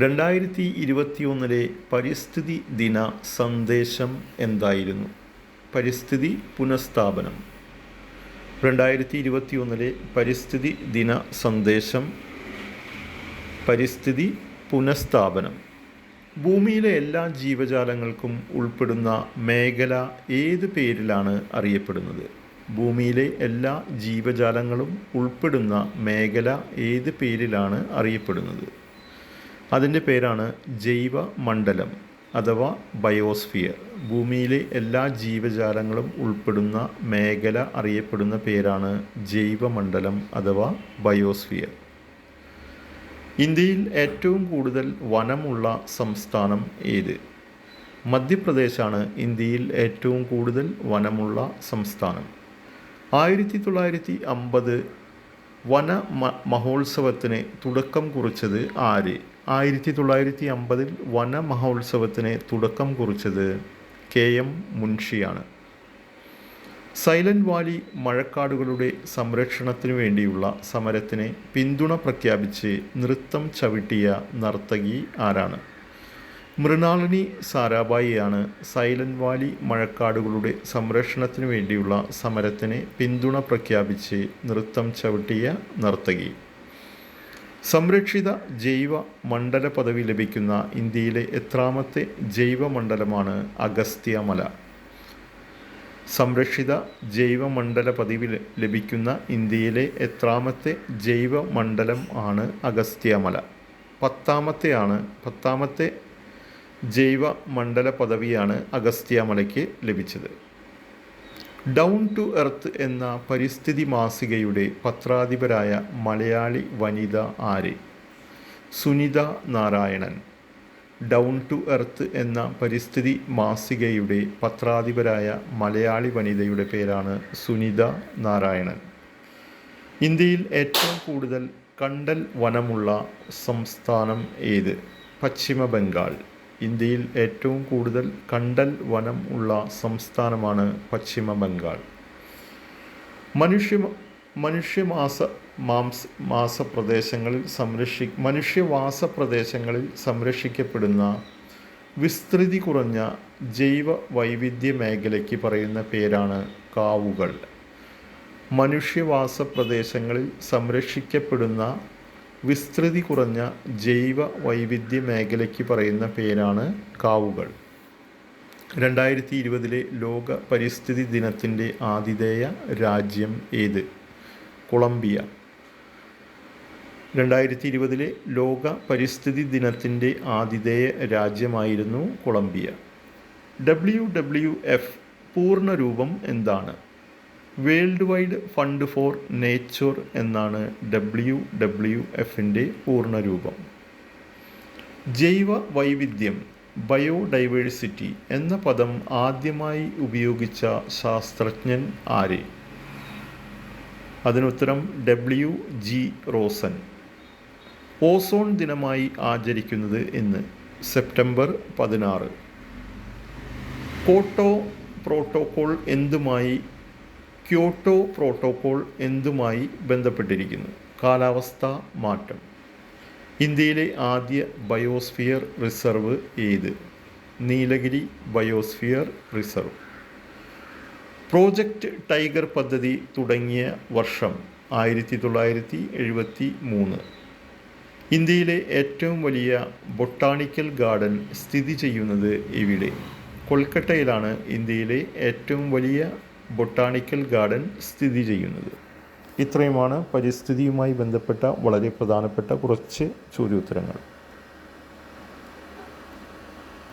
രണ്ടായിരത്തി ഇരുപത്തിയൊന്നിലെ പരിസ്ഥിതി ദിന സന്ദേശം എന്തായിരുന്നു? പരിസ്ഥിതി പുനഃസ്ഥാപനം. രണ്ടായിരത്തി ഇരുപത്തിയൊന്നിലെ പരിസ്ഥിതി ദിന സന്ദേശം. പരിസ്ഥിതി പുനഃസ്ഥാപനം. ഭൂമിയിലെ എല്ലാ ജീവജാലങ്ങൾക്കും ഉൾപ്പെടുന്ന മേഖല ഏത് പേരിലാണ് അറിയപ്പെടുന്നത്? ഭൂമിയിലെ എല്ലാ ജീവജാലങ്ങളും ഉൾപ്പെടുന്ന മേഖല ഏത് പേരിലാണ് അറിയപ്പെടുന്നത്? അതിന്റെ പേരാണ് ജൈവ മണ്ഡലം അഥവാ ബയോസ്ഫിയർ. ഭൂമിയിലെ എല്ലാ ജീവജാലങ്ങളും ഉൾപ്പെടുന്ന മേഖല അറിയപ്പെടുന്ന പേരാണ് ജൈവമണ്ഡലം അഥവാ ബയോസ്ഫിയർ. ഇന്ത്യയിൽ ഏറ്റവും കൂടുതൽ വനമുള്ള സംസ്ഥാനം ഏത്? മധ്യപ്രദേശാണ് ഇന്ത്യയിൽ ഏറ്റവും കൂടുതൽ വനമുള്ള സംസ്ഥാനം. ആയിരത്തി തൊള്ളായിരത്തി അമ്പത് വന മഹോത്സവത്തിന് തുടക്കം കുറിച്ചത് ആര് ആയിരത്തി തൊള്ളായിരത്തി അമ്പതിൽ വനമഹോത്സവത്തിന് തുടക്കം കുറിച്ചത് കെ എം മുൻഷിയാണ്. സൈലന്റ് വാലി മഴക്കാടുകളുടെ സംരക്ഷണത്തിനു വേണ്ടിയുള്ള സമരത്തിന് പിന്തുണ പ്രഖ്യാപിച്ച് നൃത്തം ചവിട്ടിയ നർത്തകി ആരാണ്? മൃണാളിനി സാരാഭായിയാണ് സൈലന്റ് വാലി മഴക്കാടുകളുടെ സംരക്ഷണത്തിനു വേണ്ടിയുള്ള സമരത്തിന് പിന്തുണ പ്രഖ്യാപിച്ച് നൃത്തം ചവിട്ടിയ നർത്തകി. സംരക്ഷിത ജൈവ മണ്ഡല പദവി ലഭിക്കുന്ന ഇന്ത്യയിലെ എത്രാമത്തെ ജൈവ മണ്ഡലമാണ് അഗസ്ത്യമല സംരക്ഷിത ജൈവ മണ്ഡല പദവി ലഭിക്കുന്ന ഇന്ത്യയിലെ എത്രാമത്തെ ജൈവ മണ്ഡലം ആണ് അഗസ്ത്യമല പത്താമത്തെയാണ് പത്താമത്തെ ജൈവ മണ്ഡല പദവിയാണ് അഗസ്ത്യമലയ്ക്ക് ലഭിച്ചത്. ഡൗൺ ടു എർത്ത് എന്ന പരിസ്ഥിതി മാസികയുടെ പത്രാധിപരായ മലയാളി വനിത ആര്? Sunita Narayanan. Down to earth എന്ന പരിസ്ഥിതി മാസികയുടെ പത്രാധിപരായ മലയാളി വനിതയുടെ പേരാണ് സുനിത നാരായണൻ. ഇന്ത്യയിൽ ഏറ്റവും കൂടുതൽ കണ്ടൽ വനമുള്ള സംസ്ഥാനം ഏത്? പശ്ചിമ ബംഗാൾ ഇന്ത്യയിൽ ഏറ്റവും കൂടുതൽ കണ്ടൽ വനം ഉള്ള സംസ്ഥാനമാണ് പശ്ചിമ ബംഗാൾ. മനുഷ്യ മനുഷ്യമാസ മാംസ മാസപ്രദേശങ്ങളിൽ സംരക്ഷി മനുഷ്യവാസ പ്രദേശങ്ങളിൽ സംരക്ഷിക്കപ്പെടുന്ന വിസ്തൃതി കുറഞ്ഞ ജൈവ വൈവിധ്യ മേഖലയ്ക്ക് പറയുന്ന പേരാണ് കാവുകൾ. മനുഷ്യവാസ പ്രദേശങ്ങളിൽ സംരക്ഷിക്കപ്പെടുന്ന വിസ്തൃതി കുറഞ്ഞ ജൈവ വൈവിധ്യ മേഖലയ്ക്ക് പറയുന്ന പേരാണ് കാവുകൾ. രണ്ടായിരത്തി ഇരുപതിലെ ലോക പരിസ്ഥിതി ദിനത്തിന്റെ ആതിഥേയ രാജ്യം ഏത്? കൊളംബിയ. രണ്ടായിരത്തി ഇരുപതിലെ ലോക പരിസ്ഥിതി ദിനത്തിന്റെ ആതിഥേയ രാജ്യമായിരുന്നു കൊളംബിയ. ഡബ്ല്യു ഡബ്ല്യു എഫ് പൂർണരൂപം എന്താണ്? World wide fund for nature എന്നാണ് ഡബ്ല്യു ഡബ്ല്യു എഫിന്റെ പൂർണരൂപം. ജൈവ വൈവിധ്യം ബയോഡൈവേഴ്സിറ്റി എന്ന പദം ആദ്യമായി ഉപയോഗിച്ച ശാസ്ത്രജ്ഞൻ ആര്? അതിനുത്തരം ഡബ്ല്യു ജി റോസൻ. ഓസോൺ ദിനമായി ആചരിക്കുന്നത് ഇന്ന് സെപ്റ്റംബർ പതിനാറ്. കോട്ടോ പ്രോട്ടോകോൾ എന്തുമായി ക്യോട്ടോ പ്രോട്ടോകോൾ എന്തുമായി ബന്ധപ്പെട്ടിരിക്കുന്നു? കാലാവസ്ഥ മാറ്റം. ഇന്ത്യയിലെ ആദ്യ ബയോസ്ഫിയർ റിസർവ് ഏത്? Nilgiri biosphere reserve. Project tiger പദ്ധതി തുടങ്ങിയ വർഷം ആയിരത്തി തൊള്ളായിരത്തി എഴുപത്തി മൂന്ന് ഇന്ത്യയിലെ ഏറ്റവും വലിയ ബൊട്ടാണിക്കൽ ഗാർഡൻ സ്ഥിതി ചെയ്യുന്നത് ഇവിടെ കൊൽക്കട്ടയിലാണ് ഇന്ത്യയിലെ ഏറ്റവും വലിയ ബൊട്ടാണിക്കൽ ഗാർഡൻ സ്ഥിതി ചെയ്യുന്നത്. ഇത്രയുമാണ് പരിസ്ഥിതിയുമായി ബന്ധപ്പെട്ട വളരെ പ്രധാനപ്പെട്ട കുറച്ച് ചോദ്യോത്തരങ്ങൾ.